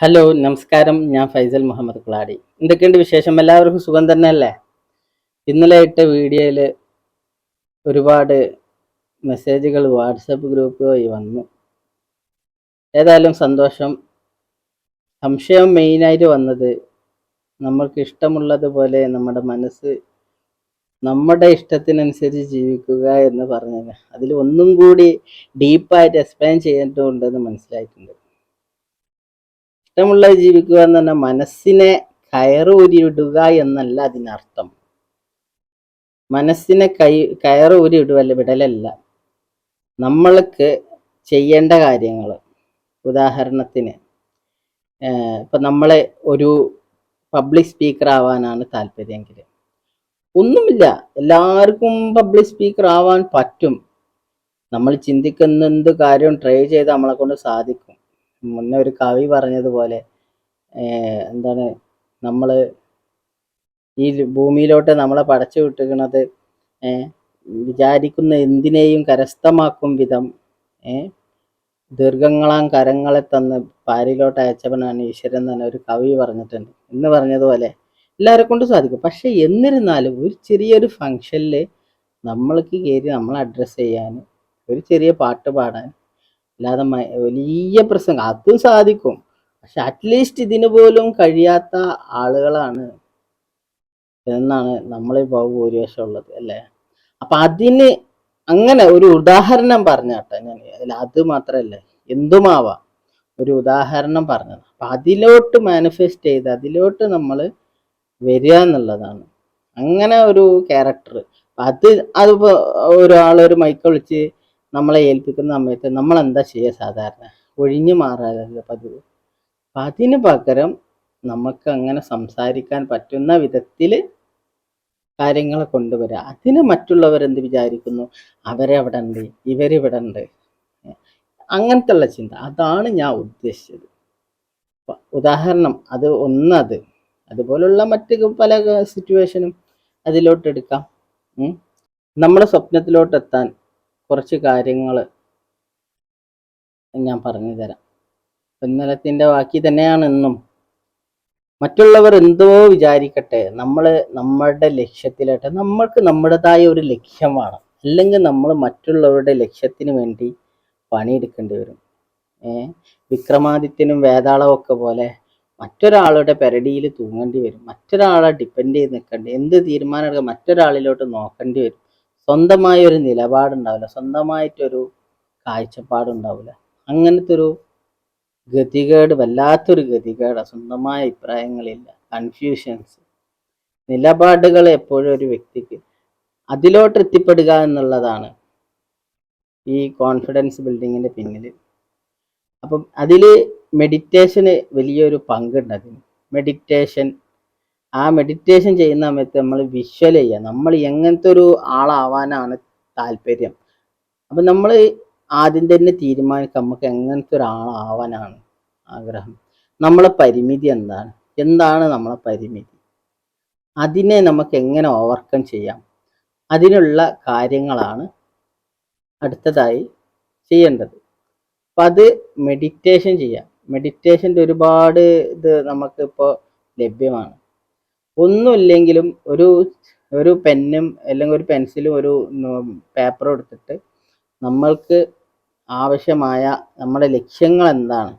Hello നമസ്കാരം. ഞാൻ ഫൈസൽ മുഹമ്മദ് കുളാടി. എന്തൊക്കെയുണ്ട് വിശേഷം? എല്ലാവർക്കും സുഖം തന്നെ അല്ലേ ഇന്നലെ ഇട്ട വീഡിയോയിൽ ഒരുപാട് മെസ്സേജുകൾ വാട്സപ്പ് ഗ്രൂപ്പ് വഴി വന്നു. ഏതായാലും സന്തോഷം. സംശയം മെയിനായിട്ട് വന്നത് നമ്മൾക്ക് ഇഷ്ടമുള്ളതുപോലെ നമ്മുടെ മനസ്സ് നമ്മുടെ ഇഷ്ടത്തിനനുസരിച്ച് ജീവിക്കുക എന്ന് പറഞ്ഞത് അതിൽ ഒന്നും കൂടി ഡീപ്പായിട്ട് എക്സ്പ്ലെയിൻ ചെയ്യേണ്ടതുണ്ടെന്ന് മനസ്സിലായിട്ടുണ്ട്. ഇഷ്ടമുള്ളത് ജീവിക്കുക എന്ന് പറഞ്ഞാൽ മനസ്സിനെ കയറ് ഊരിയിടുക എന്നല്ല അതിനർത്ഥം. മനസ്സിനെ കൈ കയറ് ഊരിയിടുവല്ല വിടലല്ല. നമ്മൾക്ക് ചെയ്യേണ്ട കാര്യങ്ങൾ ഉദാഹരണത്തിന് ഇപ്പൊ നമ്മളെ ഒരു പബ്ലിക് സ്പീക്കർ ആവാനാണ് താല്പര്യമെങ്കിൽ ഒന്നുമില്ല. എല്ലാവർക്കും പബ്ലിക് സ്പീക്കർ ആവാൻ പറ്റും. നമ്മൾ ചിന്തിക്കുന്ന എന്ത് കാര്യവും ട്രൈ ചെയ്ത് നമ്മളെ കൊണ്ട് സാധിക്കും. മുന്നേ ഒരു കവി പറഞ്ഞതുപോലെ എന്താണ് നമ്മൾ ഈ ഭൂമിയിലോട്ട് നമ്മളെ പടച്ചു വിട്ടുകണത് വിചാരിക്കുന്ന എന്തിനേയും കരസ്ഥമാക്കും വിധം ദീർഘങ്ങളാം കരങ്ങളെ തന്ന് പാരിലോട്ട് അയച്ചവനാണ് ഈശ്വരൻ തന്നെ ഒരു കവി പറഞ്ഞിട്ടുണ്ട്. എന്ന് പറഞ്ഞതുപോലെ എല്ലാവരെ കൊണ്ട് സാധിക്കും. പക്ഷെ എന്നിരുന്നാലും ഒരു ചെറിയൊരു ഫങ്ഷനിൽ നമ്മൾക്ക് കയറി നമ്മൾ അഡ്രസ്സ് ചെയ്യാൻ ഒരു ചെറിയ പാട്ട് പാടാൻ അല്ലാതെ വലിയ പ്രസംഗം അതും സാധിക്കും. പക്ഷെ അറ്റ്ലീസ്റ്റ് ഇതിന് പോലും കഴിയാത്ത ആളുകളാണ് എന്നാണ് നമ്മളെ ഭൂരിപക്ഷം ഉള്ളത് അല്ലേ? അപ്പൊ അതിന് അങ്ങനെ ഒരു ഉദാഹരണം പറഞ്ഞാട്ടെ ഞാൻ അതിൽ അത് മാത്രല്ല എന്തുമാവാം. ഒരു ഉദാഹരണം പറഞ്ഞത്. അപ്പൊ അതിലോട്ട് മാനിഫെസ്റ്റ് ചെയ്ത് അതിലോട്ട് നമ്മൾ വരിക എന്നുള്ളതാണ്. അങ്ങനെ ഒരു ക്യാരക്ടർ അത് അതിപ്പോ ഒരാളൊരു മൈക്ക് വിളിച്ച് നമ്മളെ ഏൽപ്പിക്കുന്ന സമയത്ത് നമ്മൾ എന്താ ചെയ്യുക സാധാരണ? ഒഴിഞ്ഞു മാറാനല്ല പതിവ്. അപ്പം അതിന് പകരം നമുക്ക് അങ്ങനെ സംസാരിക്കാൻ പറ്റുന്ന വിധത്തിൽ കാര്യങ്ങളെ കൊണ്ടുവരിക അതിന് മറ്റുള്ളവർ എന്ത് വിചാരിക്കുന്നു? അവരെ അവിടെ ഉണ്ട് ഇവരിവിടെ ഉണ്ട് അങ്ങനത്തെ ഉള്ള ചിന്ത. അതാണ് ഞാൻ ഉദ്ദേശിച്ചത്. ഉദാഹരണം അത് ഒന്നത്. അതുപോലുള്ള മറ്റ് പല സിറ്റുവേഷനും അതിലോട്ട് എടുക്കാം നമ്മുടെ സ്വപ്നത്തിലോട്ട് എത്താൻ കുറച്ച് കാര്യങ്ങൾ ഞാൻ പറഞ്ഞു തരാം ഇന്നലത്തിന്റെ ബാക്കി തന്നെയാണ് ഇന്നും. മറ്റുള്ളവർ എന്തോ വിചാരിക്കട്ടെ നമ്മൾ നമ്മളുടെ ലക്ഷ്യത്തിലായിട്ട് നമ്മൾക്ക് നമ്മുടേതായ ഒരു ലക്ഷ്യം വേണം. അല്ലെങ്കിൽ നമ്മൾ മറ്റുള്ളവരുടെ ലക്ഷ്യത്തിന് വേണ്ടി പണിയെടുക്കേണ്ടി വരും. ഏ? വിക്രമാദിത്യനും വേതാളവും ഒക്കെ പോലെ മറ്റൊരാളുടെ പെരടിയിൽ തൂങ്ങേണ്ടി വരും. മറ്റൊരാളെ ഡിപ്പെൻഡ് ചെയ്ത് നിൽക്കേണ്ടി എന്ത് തീരുമാനം എടുക്കാൻ മറ്റൊരാളിലോട്ട് നോക്കേണ്ടി വരും. സ്വന്തമായ ഒരു നിലപാടുണ്ടാവില്ല. സ്വന്തമായിട്ടൊരു കാഴ്ചപ്പാടുണ്ടാവില്ല. അങ്ങനത്തെ ഒരു ഗതികേട് വല്ലാത്തൊരു ഗതികേട്. സ്വന്തമായ അഭിപ്രായങ്ങളില്ല. കൺഫ്യൂഷൻസ് നിലപാടുകൾ എപ്പോഴും ഒരു വ്യക്തിക്ക് അതിലോട്ട് എത്തിപ്പെടുക എന്നുള്ളതാണ് ഈ കോൺഫിഡൻസ് ബിൽഡിങ്ങിന്റെ പിന്നിൽ അപ്പം അതിൽ മെഡിറ്റേഷന് വലിയൊരു പങ്കുണ്ട് അതിന്. മെഡിറ്റേഷൻ ആ മെഡിറ്റേഷൻ ചെയ്യുന്ന സമയത്ത് നമ്മൾ വിഷ്വൽ ചെയ്യുക. നമ്മൾ എങ്ങനത്തെ ഒരു ആളാവാനാണ് താല്പര്യം. അപ്പം നമ്മൾ ആദ്യം തന്നെ തീരുമാനിക്കുക നമുക്ക് എങ്ങനത്തെ ഒരാളാവാനാണ് ആഗ്രഹം. നമ്മളെ പരിമിതി എന്താണ്? എന്താണ് നമ്മളെ പരിമിതി? അതിനെ നമുക്ക് എങ്ങനെ ഓവർകം ചെയ്യാം? അതിനുള്ള കാര്യങ്ങളാണ് അടുത്തതായി ചെയ്യേണ്ടത്. അപ്പം അത് മെഡിറ്റേഷൻ ചെയ്യാം. മെഡിറ്റേഷന്റെ ഒരുപാട് ഇത് നമുക്കിപ്പോൾ ലഭ്യമാണ്. ഒന്നുമില്ലെങ്കിലും ഒരു ഒരു പെന്നും അല്ലെങ്കിൽ ഒരു പെൻസിലും ഒരു പേപ്പറും എടുത്തിട്ട് നമ്മൾക്ക് ആവശ്യമായ നമ്മുടെ ലക്ഷ്യങ്ങൾ എന്താണ്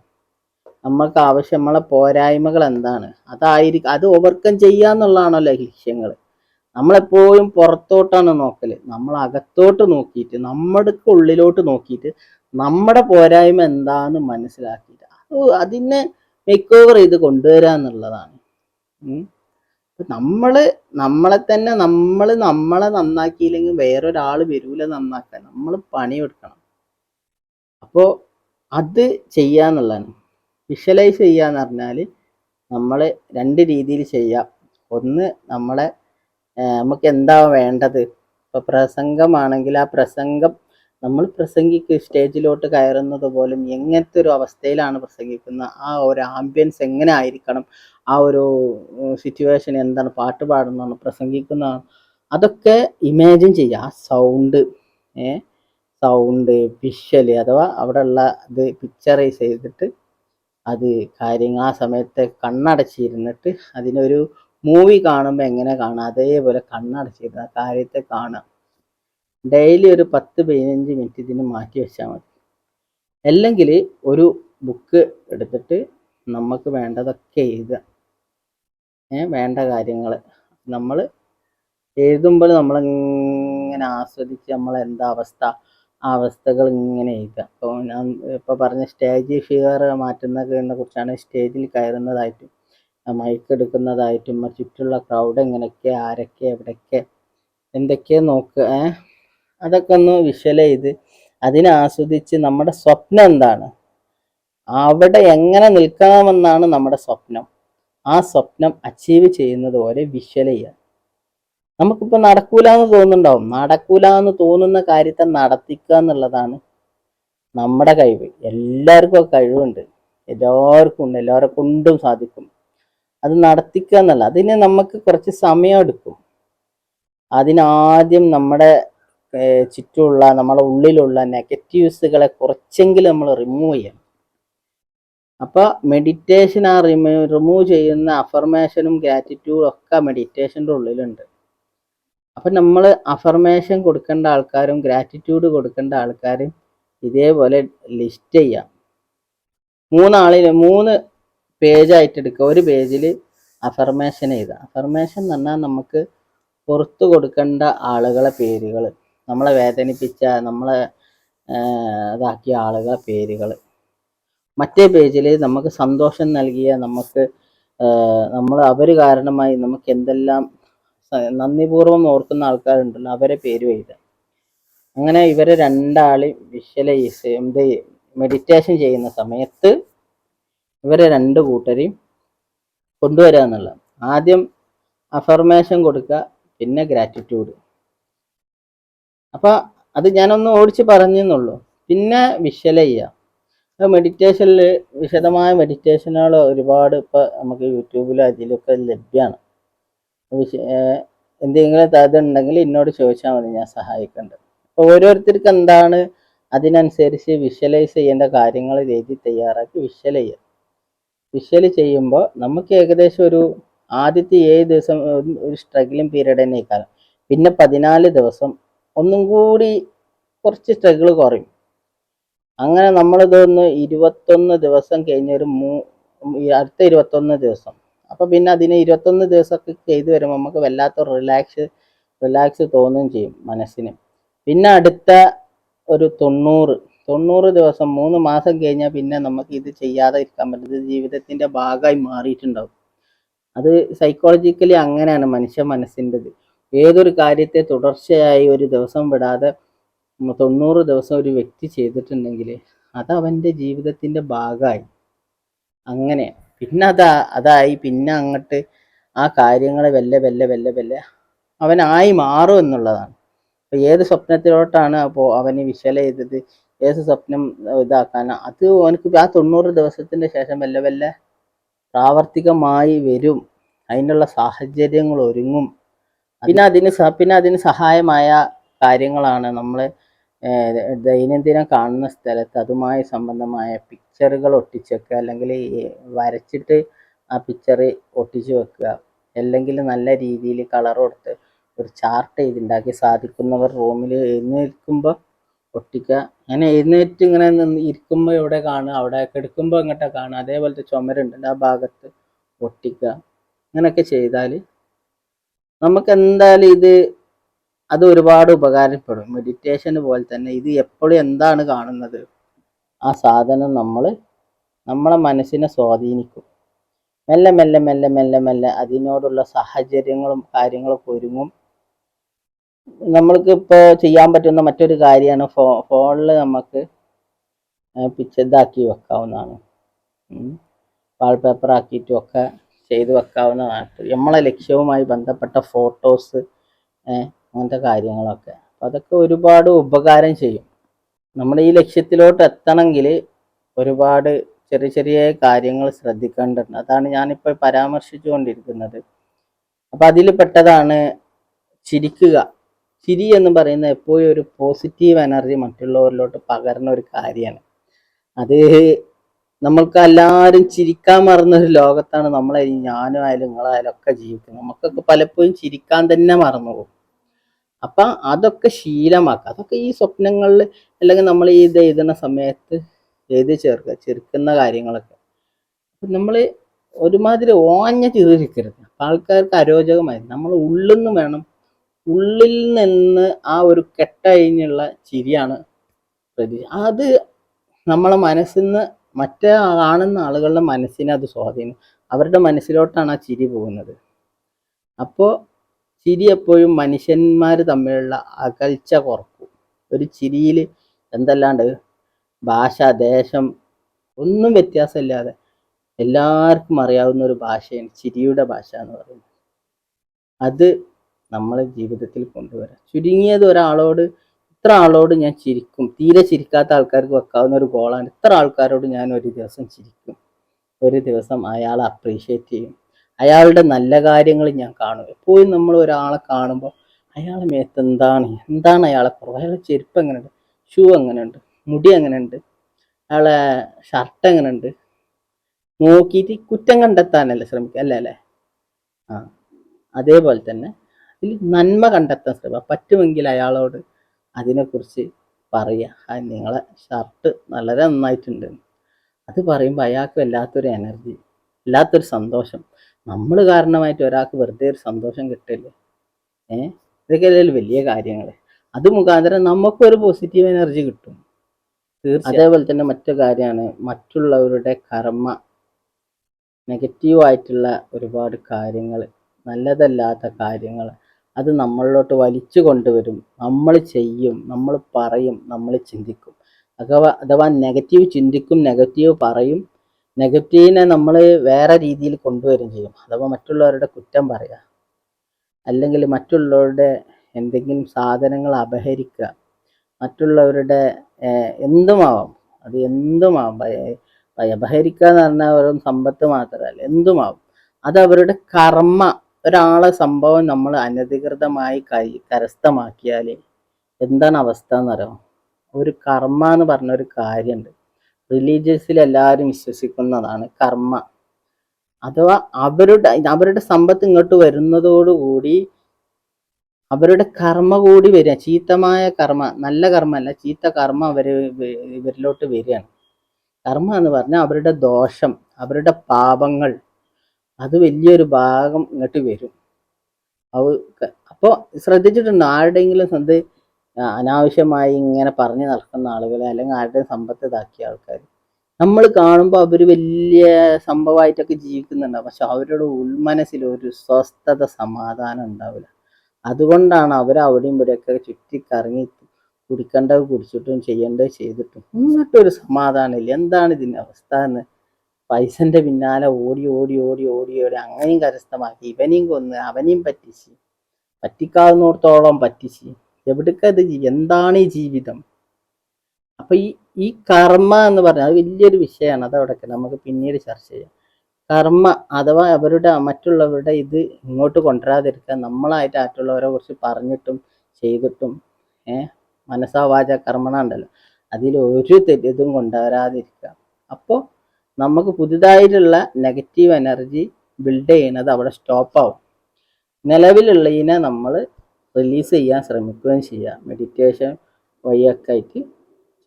നമ്മൾക്ക് ആവശ്യമുള്ള പോരായ്മകൾ എന്താണ്? അതായിരിക്കും അത് ഓവർകം ചെയ്യുക എന്നുള്ളതാണല്ലോ ലക്ഷ്യങ്ങൾ നമ്മളെപ്പോഴും പുറത്തോട്ടാണ് നോക്കൽ നമ്മൾ അകത്തോട്ട് നോക്കിയിട്ട് നമ്മുടെ ഉള്ളിലോട്ട് നോക്കിയിട്ട് നമ്മുടെ പോരായ്മ എന്താന്ന് മനസ്സിലാക്കിയിട്ട് അത് അതിനെ മേക്ക് ഓവർ ചെയ്ത് കൊണ്ടുവരിക എന്നുള്ളതാണ് നമ്മൾ നമ്മളെ തന്നെ നമ്മൾ നമ്മളെ നന്നാക്കിയില്ലെങ്കിൽ വേറൊരാൾ വരൂല നന്നാക്കാൻ. നമ്മൾ പണിയെടുക്കണം. അപ്പോൾ അത് ചെയ്യാന്നുള്ളതാണ്. വിഷ്വലൈസ് ചെയ്യാന്ന് പറഞ്ഞാൽ നമ്മൾ രണ്ട് രീതിയിൽ ചെയ്യാം. ഒന്ന് നമ്മളെ നമുക്ക് എന്താ വേണ്ടത്? ഇപ്പൊ പ്രസംഗമാണെങ്കിൽ ആ പ്രസംഗം നമ്മൾ പ്രസംഗിക്ക് സ്റ്റേജിലോട്ട് കയറുന്നത് പോലും എങ്ങനത്തെ ഒരു അവസ്ഥയിലാണ് പ്രസംഗിക്കുന്നത് ആ ഒരു ആംബിയൻസ് എങ്ങനെ ആയിരിക്കണം? ആ ഒരു സിറ്റുവേഷൻ എന്താണ്? പാട്ട് പാടുന്നതാണ് പ്രസംഗിക്കുന്നതാണ്. അതൊക്കെ ഇമാജിൻ ചെയ്യുക. ആ സൗണ്ട് ഏ സൗണ്ട് വിഷ്വൽ അഥവാ അവിടെ ഉള്ള ഇത് പിക്ചറൈസ് ചെയ്തിട്ട് അത് കാര്യങ്ങൾ ആ സമയത്ത് കണ്ണടച്ചിരുന്നിട്ട് അതിനൊരു മൂവി കാണുമ്പോൾ എങ്ങനെ കാണാം? അതേപോലെ കണ്ണടച്ചിരുന്ന കാര്യത്തെ കാണാം ഡെയിലി ഒരു പത്ത് പതിനഞ്ച് മിനിറ്റ് ഇതിന് മാറ്റി വെച്ചാൽ മതി. അല്ലെങ്കിൽ ഒരു ബുക്ക് എടുത്തിട്ട് നമുക്ക് വേണ്ടതൊക്കെ എഴുതുക. ഏ വേണ്ട കാര്യങ്ങൾ നമ്മൾ എഴുതുമ്പോൾ നമ്മളിങ്ങനെ ആസ്വദിച്ച് നമ്മൾ എന്താ അവസ്ഥ? ആ അവസ്ഥകൾ ഇങ്ങനെ എഴുതുക. അപ്പോൾ ഞാൻ ഇപ്പോൾ പറഞ്ഞ സ്റ്റേജ് ഫിഗർ മാറ്റുന്നതിനെ കുറിച്ചാണ് സ്റ്റേജിൽ കയറുന്നതായിട്ടും മൈക്ക് എടുക്കുന്നതായിട്ടും ചുറ്റുള്ള ക്രൗഡ് എങ്ങനെയൊക്കെ ആരൊക്കെ എവിടെയൊക്കെ എന്തൊക്കെ നോക്കുക അതൊക്കെ ഒന്ന് വിഷ്വൽ ചെയ്ത് അതിനെ ആസ്വദിച്ച് നമ്മുടെ സ്വപ്നം എന്താണ്? അവിടെ എങ്ങനെ നിൽക്കാമെന്നാണ് നമ്മുടെ സ്വപ്നം. ആ സ്വപ്നം അച്ചീവ് ചെയ്യുന്നത് പോലെ വിഷ്വൽ ചെയ്യുക. നമുക്കിപ്പോൾ നടക്കൂല എന്ന് തോന്നുന്നുണ്ടാവും. നടക്കൂല എന്ന് തോന്നുന്ന കാര്യത്തെ നടത്തിക്കുക എന്നുള്ളതാണ് നമ്മുടെ കഴിവ്. എല്ലാവർക്കും ആ കഴിവുണ്ട്. എല്ലാവർക്കും ഉണ്ട്. എല്ലാവരെ കൊണ്ടും സാധിക്കും. അത് നടത്തിക്കുക എന്നല്ല. അതിന് നമുക്ക് കുറച്ച് സമയം എടുക്കും. അതിനാദ്യം നമ്മുടെ ചുറ്റുമുള്ള നമ്മളെ ഉള്ളിലുള്ള നെഗറ്റീവ്സുകളെ കുറച്ചെങ്കിലും നമ്മൾ റിമൂവ് ചെയ്യണം. അപ്പോൾ മെഡിറ്റേഷൻ ആ റിമൂ റിമൂവ് ചെയ്യുന്ന അഫർമേഷനും ഗ്രാറ്റിറ്റ്യൂഡും ഒക്കെ മെഡിറ്റേഷന്റെ ഉള്ളിലുണ്ട്. അപ്പം നമ്മൾ അഫർമേഷൻ കൊടുക്കേണ്ട ആൾക്കാരും ഗ്രാറ്റിറ്റ്യൂഡ് കൊടുക്കേണ്ട ആൾക്കാരും ഇതേപോലെ ലിസ്റ്റ് ചെയ്യാം. മൂന്നാളിൽ മൂന്ന് പേജായിട്ട് എടുക്കുക. ഒരു പേജിൽ അഫർമേഷൻ എഴുതുക. അഫർമേഷൻ എന്ന് പറഞ്ഞാൽ നമുക്ക് പുറത്തു കൊടുക്കേണ്ട ആളുകളെ പേരുകൾ. നമ്മളെ വേദനിപ്പിച്ച നമ്മളെ ഇതാക്കിയ ആളുകളെ പേരുകൾ മറ്റേ പേജിൽ നമുക്ക് സന്തോഷം നൽകിയ നമുക്ക് നമ്മൾ അവർ കാരണമായി നമുക്ക് എന്തെല്ലാം നന്ദിപൂർവം ഓർക്കുന്ന ആൾക്കാരുണ്ടല്ലോ അവരെ പേര് എഴുതുക. അങ്ങനെ ഇവരെ രണ്ടാളെയും വിഷ്വലൈസ് എന്ത് മെഡിറ്റേഷൻ ചെയ്യുന്ന സമയത്ത് ഇവരെ രണ്ട് കൂട്ടരെയും കൊണ്ടുവരിക എന്നുള്ളത് ആദ്യം അഫർമേഷൻ കൊടുക്കുക പിന്നെ ഗ്രാറ്റിറ്റ്യൂഡ് അപ്പൊ അത് ഞാനൊന്ന് ഓടിച്ച് പറഞ്ഞെന്നുള്ളൂ. പിന്നെ വിഷ്വൽ മെഡിറ്റേഷനിൽ വിശദമായ മെഡിറ്റേഷനുകൾ ഒരുപാട് ഇപ്പൊ നമുക്ക് യൂട്യൂബിലും അതിലൊക്കെ ലഭ്യമാണ് എന്തെങ്കിലും അതുണ്ടെങ്കിൽ എന്നോട് ചോദിച്ചാൽ മതി ഞാൻ സഹായിക്കുന്നുണ്ട് അപ്പോൾ ഓരോരുത്തർക്ക് എന്താണ് അതിനനുസരിച്ച് വിഷ്വലൈസ് ചെയ്യേണ്ട കാര്യങ്ങൾ രീതി തയ്യാറാക്കി വിഷ്വൽ ചെയ്യുക വിഷ്വൽ ചെയ്യുമ്പോൾ നമുക്ക് ഏകദേശം ഒരു ആദ്യത്തെ ഏഴ് ദിവസം ഒരു- സ്ട്രഗിളിംഗ് പീരീഡ് തന്നെ കാലം പിന്നെ പതിനാല് ദിവസം ഒന്നും കൂടി കുറച്ച് സ്ട്രഗിൾ കുറയും. അങ്ങനെ നമ്മളിതൊന്ന് ഇരുപത്തൊന്ന് ദിവസം കഴിഞ്ഞൊരു മൂ ഈ അടുത്ത ഇരുപത്തൊന്ന് ദിവസം. അപ്പോൾ പിന്നെ അതിന് ഇരുപത്തൊന്ന് ദിവസമൊക്കെ ചെയ്ത് വരുമ്പോൾ നമുക്ക് വല്ലാത്ത റിലാക്സ് റിലാക്സ് തോന്നുകയും ചെയ്യും മനസ്സിന്. പിന്നെ അടുത്ത ഒരു തൊണ്ണൂറ് തൊണ്ണൂറ് ദിവസം മൂന്ന് മാസം കഴിഞ്ഞാൽ പിന്നെ നമുക്ക് ഇത് ചെയ്യാതെ ഇരിക്കാൻ പറ്റും ഇത് ജീവിതത്തിന്റെ ഭാഗമായി മാറിയിട്ടുണ്ടാവും. അത് സൈക്കോളജിക്കലി അങ്ങനെയാണ് മനുഷ്യ മനസ്സിന്റെത്. ഏതൊരു കാര്യത്തെ തുടർച്ചയായി ഒരു ദിവസം വിടാതെ തൊണ്ണൂറ് ദിവസം ഒരു വ്യക്തി ചെയ്തിട്ടുണ്ടെങ്കിൽ അത് അവന്റെ ജീവിതത്തിന്റെ ഭാഗമായി. അങ്ങനെ പിന്നെ അതാ അതായി പിന്നെ അങ്ങോട്ട് ആ കാര്യങ്ങൾ വെല്ല വെല്ല വെല്ല വെല്ല അവനായി മാറും എന്നുള്ളതാണ്. അപ്പൊ ഏത് സ്വപ്നത്തിലോട്ടാണ് അപ്പോൾ അവന് വിശല ചെയ്തത് ഏത് സ്വപ്നം ഇതാക്കാൻ? അത് അവനക്ക് ആ തൊണ്ണൂറ് ദിവസത്തിന്റെ ശേഷം വല്ല വല്ല പ്രാവർത്തികമായി വരും. അതിനുള്ള സാഹചര്യങ്ങൾ ഒരുങ്ങും. പിന്നെ അതിന് പിന്നെ അതിന് സഹായമായ കാര്യങ്ങളാണ് നമ്മൾ ദൈനംദിനം കാണുന്ന സ്ഥലത്ത് അതുമായി സംബന്ധമായ പിക്ചറുകൾ ഒട്ടിച്ചേക്കുക അല്ലെങ്കിൽ വരച്ചിട്ട് ആ പിക്ചർ ഒട്ടിച്ചു വെക്കുക അല്ലെങ്കിൽ നല്ല രീതിയിൽ കളർ കൊടുത്ത് ഒരു ചാർട്ട് ചെയ്തുണ്ടാക്കി സാധിക്കുന്നവർ റൂമിൽ എഴുന്നേൽക്കുമ്പോൾ ഒട്ടിക്കുക. അങ്ങനെ എഴുന്നേറ്റ് ഇങ്ങനെ നിന്ന് ഇരിക്കുമ്പോൾ എവിടെ കാണുക അവിടെ കിടക്കുമ്പോൾ എങ്ങോട്ടാണ് കാണുക അതേപോലത്തെ ചുമരുണ്ട് ആ ഭാഗത്ത് ഒട്ടിക്കുക. അങ്ങനെയൊക്കെ ചെയ്താൽ നമുക്ക് എന്തായാലും ഇത് അത് ഒരുപാട് ഉപകാരപ്പെടും. മെഡിറ്റേഷൻ പോലെ തന്നെ ഇത് എപ്പോഴും എന്താണ് കാണുന്നത്? ആ സാധനം നമ്മൾ നമ്മളെ മനസ്സിനെ സ്വാധീനിക്കും. മെല്ലെ മെല്ലെ മെല്ലെ മെല്ലെ മെല്ലെ അതിനോടുള്ള സാഹചര്യങ്ങളും കാര്യങ്ങളൊക്കെ ഒരുങ്ങും. നമ്മൾക്ക് ഇപ്പോൾ ചെയ്യാൻ പറ്റുന്ന മറ്റൊരു കാര്യമാണ് ഫോ ഫോണിൽ നമുക്ക് പിച്ചതാക്കി വെക്കാവുന്നതാണ്. വാൾപേപ്പർ ആക്കിയിട്ടും ഒക്കെ ചെയ്ത് വെക്കാവുന്നതാണ്. നമ്മളെ ലക്ഷ്യവുമായി ബന്ധപ്പെട്ട ഫോട്ടോസ് അങ്ങനത്തെ കാര്യങ്ങളൊക്കെ. അതൊക്കെ ഒരുപാട് ഉപകാരം ചെയ്യും. നമ്മുടെ ഈ ലക്ഷ്യത്തിലോട്ട് എത്തണമെങ്കിൽ ഒരുപാട് ചെറിയ ചെറിയ കാര്യങ്ങൾ ശ്രദ്ധിക്കേണ്ടതുണ്ട്. അതാണ് ഞാനിപ്പോൾ പരാമർശിച്ചുകൊണ്ടിരിക്കുന്നത്. അപ്പം അതിൽ പെട്ടതാണ് ചിരിക്കുക. ചിരി എന്ന് പറയുന്ന എപ്പോഴും ഒരു പോസിറ്റീവ് എനർജി മറ്റുള്ളവരിലോട്ട് പകരുന്ന ഒരു കാര്യമാണ്. അത് നമ്മൾക്ക് എല്ലാവരും ചിരിക്കാൻ മറന്ന ഒരു ലോകത്താണ് നമ്മളെ ഞാനും ആയാലും നിങ്ങളായാലും ഒക്കെ ജീവിക്കുന്നത്. നമുക്കൊക്കെ പലപ്പോഴും ചിരിക്കാൻ തന്നെ മറന്നു പോകും അപ്പൊ അതൊക്കെ ശീലമാക്കുക. അതൊക്കെ ഈ സ്വപ്നങ്ങളിൽ അല്ലെങ്കിൽ നമ്മൾ ഈ ഇത് എഴുതുന്ന സമയത്ത് എഴുതി ചേർക്കുക ചെറുക്കുന്ന കാര്യങ്ങളൊക്കെ. നമ്മൾ ഒരുമാതിരി ഓഞ്ഞ ചിരിക്കരുത് അപ്പം ആൾക്കാർക്ക് അരോചകമായി. നമ്മൾ ഉള്ളിൽ നിന്ന് വേണം ഉള്ളിൽ നിന്ന് ആ ഒരു കെട്ടഴിഞ്ഞുള്ള ചിരിയാണ് പ്രതി. അത് നമ്മളെ മനസ്സിൽ നിന്ന് മറ്റേ കാണുന്ന ആളുകളുടെ മനസ്സിനെ അത് സ്വാധീനം. അവരുടെ മനസ്സിലോട്ടാണ് ആ ചിരി പോകുന്നത്. അപ്പോൾ ചിരി എപ്പോഴും മനുഷ്യന്മാർ തമ്മിലുള്ള അകൽച്ച കുറക്കും. ഒരു ചിരിയിൽ എന്തല്ലാണ്ട് ഭാഷ ദേശം ഒന്നും വ്യത്യാസമില്ലാതെ എല്ലാവർക്കും അറിയാവുന്ന ഒരു ഭാഷയാണ് ചിരിയുടെ ഭാഷ എന്ന് പറയുന്നത്. അത് നമ്മളെ ജീവിതത്തിൽ കൊണ്ടുവരാം. ചുരുങ്ങിയത് ഒരാളോട് ഇത്ര ആളോട് ഞാൻ ചിരിക്കും. തീരെ ചിരിക്കാത്ത ആൾക്കാർക്ക് വെക്കാവുന്ന ഒരു ഗോളാണ് ഇത്ര ആൾക്കാരോട് ഞാൻ ഒരു ദിവസം ചിരിക്കും. ഒരു ദിവസം അയാളെ അപ്രീഷിയേറ്റ് ചെയ്യും. അയാളുടെ നല്ല കാര്യങ്ങൾ ഞാൻ കാണും. എപ്പോഴും നമ്മൾ ഒരാളെ കാണുമ്പോൾ അയാളെ മേത്ത് എന്താണ്? എന്താണ് അയാളെ കുറവ്? അയാളെ ചെരുപ്പ് എങ്ങനെയുണ്ട്? ഷൂ എങ്ങനെയുണ്ട്? മുടി എങ്ങനെയുണ്ട്? അയാളെ ഷർട്ട് എങ്ങനെയുണ്ട്? നോക്കിയിട്ട് കുറ്റം കണ്ടെത്താനല്ലേ ശ്രമിക്കുക. അല്ലേ അല്ലേ? ആ. അതേപോലെ തന്നെ അതിൽ നന്മ കണ്ടെത്താൻ ശ്രമിക്കുക. പറ്റുമെങ്കിൽ അയാളോട് അതിനെക്കുറിച്ച് പറയുക ആ നിങ്ങളെ ഷർട്ട് വളരെ നന്നായിട്ടുണ്ട്. അത് പറയുമ്പോൾ അയാൾക്ക് വല്ലാത്തൊരു എനർജി വല്ലാത്തൊരു സന്തോഷം. നമ്മൾ കാരണമായിട്ട് ഒരാൾക്ക് വെറുതെ ഒരു സന്തോഷം കിട്ടില്ലേ? ഏ? ഇതൊക്കെ അല്ലെങ്കിൽ വലിയ കാര്യങ്ങൾ അത് മുഖാന്തരം നമുക്കൊരു പോസിറ്റീവ് എനർജി കിട്ടും. അതേപോലെ തന്നെ മറ്റു കാര്യമാണ്. മറ്റുള്ളവരുടെ കർമ്മ നെഗറ്റീവ് ആയിട്ടുള്ള ഒരുപാട് കാര്യങ്ങൾ നല്ലതല്ലാത്ത കാര്യങ്ങൾ അത് നമ്മളിലോട്ട് വലിച്ചു കൊണ്ടുവരും. നമ്മൾ ചെയ്യും നമ്മൾ പറയും നമ്മൾ ചിന്തിക്കും. അഥവാ അഥവാ നെഗറ്റീവ് ചിന്തിക്കും നെഗറ്റീവ് പറയും. നെഗറ്റീവിനെ നമ്മൾ വേറെ രീതിയിൽ കൊണ്ടുവരും ചെയ്യും. അഥവാ മറ്റുള്ളവരുടെ കുറ്റം പറയുക. അല്ലെങ്കിൽ മറ്റുള്ളവരുടെ എന്തെങ്കിലും സാധനങ്ങൾ അപഹരിക്കുക. മറ്റുള്ളവരുടെ എന്തുമാവാം. അത് എന്തുമാവാം? അപഹരിക്കുക എന്ന് പറഞ്ഞാൽ വെറും സമ്പത്ത് മാത്രമല്ല. എന്തുമാവും? അത് അവരുടെ കർമ്മ ഒരാളെ സംഭവം നമ്മൾ അനധികൃതമായി കൈ കരസ്ഥമാക്കിയാൽ എന്താണ് അവസ്ഥ എന്നറിയാം? ഒരു കർമ്മ എന്ന് പറഞ്ഞ ഒരു കാര്യമുണ്ട്. റിലീജിയസിൽ എല്ലാവരും വിശ്വസിക്കുന്നതാണ് കർമ്മ. അഥവാ അവരുടെ അവരുടെ സമ്പത്ത് ഇങ്ങോട്ട് വരുന്നതോടുകൂടി അവരുടെ കർമ്മ കൂടി വരിക. ചീത്തമായ കർമ്മ നല്ല കർമ്മ അല്ല ചീത്ത കർമ്മ അവർ ഇവരിലോട്ട് വരികയാണ്. കർമ്മ എന്ന് പറഞ്ഞാൽ അവരുടെ ദോഷം അവരുടെ പാപങ്ങൾ അത് വലിയൊരു ഭാഗം ഇങ്ങോട്ട് വരും. അവ അപ്പോൾ ശ്രദ്ധിച്ചിട്ടുണ്ട്? ആരുടെയെങ്കിലും സന്ധി അനാവശ്യമായി ഇങ്ങനെ പറഞ്ഞു നടക്കുന്ന ആളുകൾ അല്ലെങ്കിൽ ആരുടെയും സമ്പത്ത് ഇതാക്കിയ ആൾക്കാർ നമ്മൾ കാണുമ്പോൾ അവർ വലിയ സംഭവമായിട്ടൊക്കെ ജീവിക്കുന്നുണ്ടാവും. പക്ഷെ അവരുടെ ഉൾമനസ്സിൽ ഒരു സ്വസ്ഥത സമാധാനം ഉണ്ടാവില്ല. അതുകൊണ്ടാണ് അവർ അവിടെയും ഇവിടെയൊക്കെ ചുറ്റിക്കറങ്ങി കുടിക്കേണ്ടത് കുടിച്ചിട്ടും ചെയ്യേണ്ടത് ചെയ്തിട്ടും. എന്നിട്ടൊരു സമാധാനമില്ല എന്താണ് ഇതിന്റെ അവസ്ഥ എന്ന് പൈസന്റെ പിന്നാലെ ഓടി ഓടി ഓടി ഓടി ഓടി അങ്ങനെയും കരസ്ഥമാക്കി. ഇവനെയും കൊന്ന് അവനെയും പറ്റിച്ച്. പറ്റിക്കാവുന്നിടത്തോളം പറ്റിച്ച്. എവിടേക്കത് എന്താണ് ഈ ജീവിതം? അപ്പൊ ഈ ഈ കർമ്മ എന്ന് പറഞ്ഞാൽ അത് വലിയൊരു വിഷയമാണ് അത് അവിടെ നമുക്ക് പിന്നീട് ചർച്ച ചെയ്യാം. കർമ്മ അഥവാ അവരുടെ മറ്റുള്ളവരുടെ ഇത് ഇങ്ങോട്ട് കൊണ്ടുവരാതിരിക്കാൻ നമ്മളായിട്ട് മറ്റുള്ളവരെ കുറിച്ച് പറഞ്ഞിട്ടും ചെയ്തിട്ടും ഏഹ് മനസ്സാവാച കർമ്മണ ഉണ്ടല്ലോ അതിൽ ഒരു തെറ്റിതും കൊണ്ടുവരാതിരിക്കുക. അപ്പോൾ നമുക്ക് പുതുതായിട്ടുള്ള നെഗറ്റീവ് എനർജി ബിൽഡ് ചെയ്യുന്നത് അവിടെ സ്റ്റോപ്പ് ആവും. നിലവിലുള്ളതിനെ നമ്മൾ റിലീസ് ചെയ്യാൻ ശ്രമിക്കുകയും ചെയ്യുക മെഡിറ്റേഷൻ വഴിയൊക്കെ ആയിട്ട്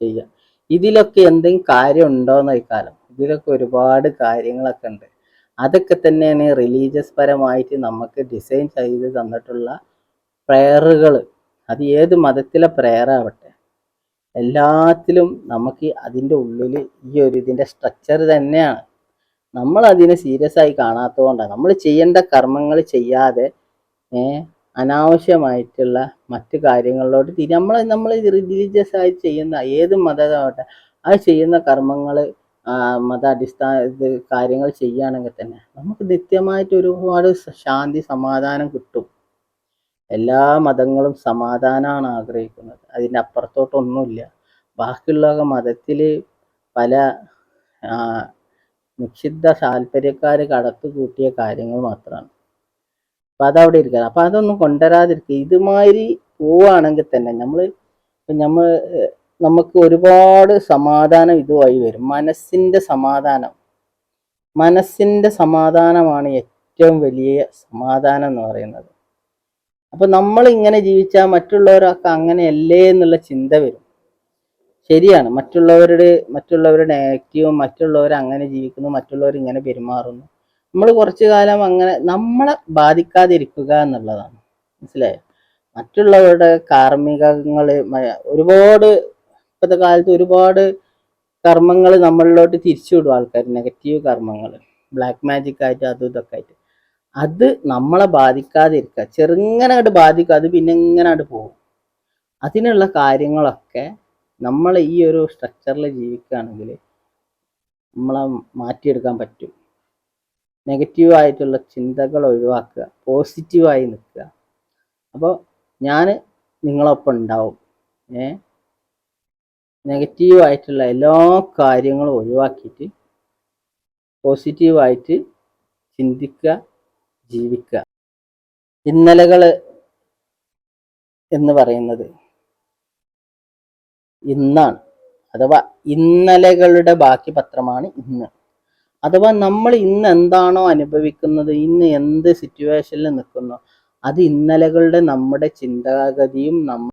ചെയ്യുക ഇതിലൊക്കെ എന്തെങ്കിലും കാര്യം ഉണ്ടോ എന്ന് ചോദിക്കാലം ഇതിലൊക്കെ ഒരുപാട് കാര്യങ്ങളൊക്കെ ഉണ്ട്. അതൊക്കെ തന്നെയാണ് റിലീജിയസ് പരമായിട്ട് നമുക്ക് ഡിസൈൻ ചെയ്ത് തന്നിട്ടുള്ള പ്രയറുകൾ അത് ഏത് മതത്തിലെ പ്രയർ ആവട്ടെ എല്ലാത്തിലും നമുക്ക് അതിന്റെ ഉള്ളിൽ ഈ ഒരു ഇതിന്റെ സ്ട്രക്ചർ തന്നെയാണ്. നമ്മൾ അതിനെ സീരിയസ് ആയി കാണാത്തതുകൊണ്ടാണ് നമ്മൾ ചെയ്യേണ്ട കർമ്മങ്ങൾ ചെയ്യാതെ അനാവശ്യമായിട്ടുള്ള മറ്റു കാര്യങ്ങളിലോട്ട് തിരി നമ്മൾ നമ്മൾ റിലീജിയസ് ആയി ചെയ്യുന്ന ഏത് മതമാവട്ടെ ആ ചെയ്യുന്ന കർമ്മങ്ങൾ മത അടിസ്ഥാന കാര്യങ്ങൾ ചെയ്യുകയാണെങ്കിൽ തന്നെ നമുക്ക് നിത്യമായിട്ട് ഒരുപാട് ശാന്തി സമാധാനം കിട്ടും. എല്ലാ മതങ്ങളും സമാധാനമാണ് ആഗ്രഹിക്കുന്നത്. അതിന്റെ അപ്പുറത്തോട്ടൊന്നുമില്ല ബാക്കിയുള്ള മതത്തിൽ പല നിക്ഷിദ്ധ താല്പര്യക്കാർ കടത്തു കൂട്ടിയ കാര്യങ്ങൾ മാത്രമാണ്. അപ്പം അതവിടെ ഇരിക്കുക അപ്പം അതൊന്നും കൊണ്ടുവരാതിരിക്കുക. ഇതുമാതിരി പോവുകയാണെങ്കിൽ തന്നെ നമ്മൾ നമ്മൾ നമുക്ക് ഒരുപാട് സമാധാനം ഇതുമായി വരും. മനസ്സിന്റെ സമാധാനം. മനസ്സിന്റെ സമാധാനമാണ് ഏറ്റവും വലിയ സമാധാനം എന്ന് പറയുന്നത്. അപ്പൊ നമ്മൾ ഇങ്ങനെ ജീവിച്ചാൽ മറ്റുള്ളവരൊക്കെ അങ്ങനെയല്ലേ എന്നുള്ള ചിന്ത വരും. ശരിയാണ്. മറ്റുള്ളവരുടെ മറ്റുള്ളവരുടെ നെഗറ്റീവും മറ്റുള്ളവർ അങ്ങനെ ജീവിക്കുന്നു മറ്റുള്ളവർ ഇങ്ങനെ പെരുമാറുന്നു. നമ്മൾ കുറച്ചു കാലം അങ്ങനെ നമ്മളെ ബാധിക്കാതിരിക്കുക എന്നുള്ളതാണ്. മനസ്സിലായോ? മറ്റുള്ളവരുടെ കാർമ്മികങ്ങൾ ഒരുപാട് ഇപ്പോഴത്തെ കാലത്ത് ഒരുപാട് കർമ്മങ്ങൾ നമ്മളിലോട്ട് തിരിച്ചുവിടും ആൾക്കാർ നെഗറ്റീവ് കർമ്മങ്ങൾ ബ്ലാക്ക് മാജിക് ആയിട്ട് അതും ഇതൊക്കെ ആയിട്ട്. അത് നമ്മളെ ബാധിക്കാതിരിക്കുക. ചെറുങ്ങനെ ബാധിക്കുക അത് പിന്നെ ഇങ്ങനെ പോകും. അതിനുള്ള കാര്യങ്ങളൊക്കെ നമ്മൾ ഈ ഒരു സ്ട്രക്ചറിൽ ജീവിക്കുകയാണെങ്കിൽ നമ്മളെ മാറ്റിയെടുക്കാൻ പറ്റും. നെഗറ്റീവ് ആയിട്ടുള്ള ചിന്തകൾ ഒഴിവാക്കുക പോസിറ്റീവായി നിൽക്കുക. അപ്പോൾ ഞാൻ നിങ്ങളൊപ്പം ഉണ്ടാവും. ഏ? നെഗറ്റീവായിട്ടുള്ള എല്ലാ കാര്യങ്ങളും ഒഴിവാക്കിയിട്ട് പോസിറ്റീവായിട്ട് ചിന്തിക്കുക ജീവിക്കുക. ഇന്നലകൾ എന്ന് പറയുന്നത് ഇന്നാണ്. അഥവാ ഇന്നലകളുടെ ബാക്കി പത്രമാണ് ഇന്ന്. അഥവാ നമ്മൾ ഇന്ന് എന്താണോ അനുഭവിക്കുന്നത് ഇന്ന് എന്ത് സിറ്റുവേഷനിൽ നിൽക്കുന്നോ അത് ഇന്നലകളുടെ നമ്മുടെ ചിന്താഗതിയും നമ്മ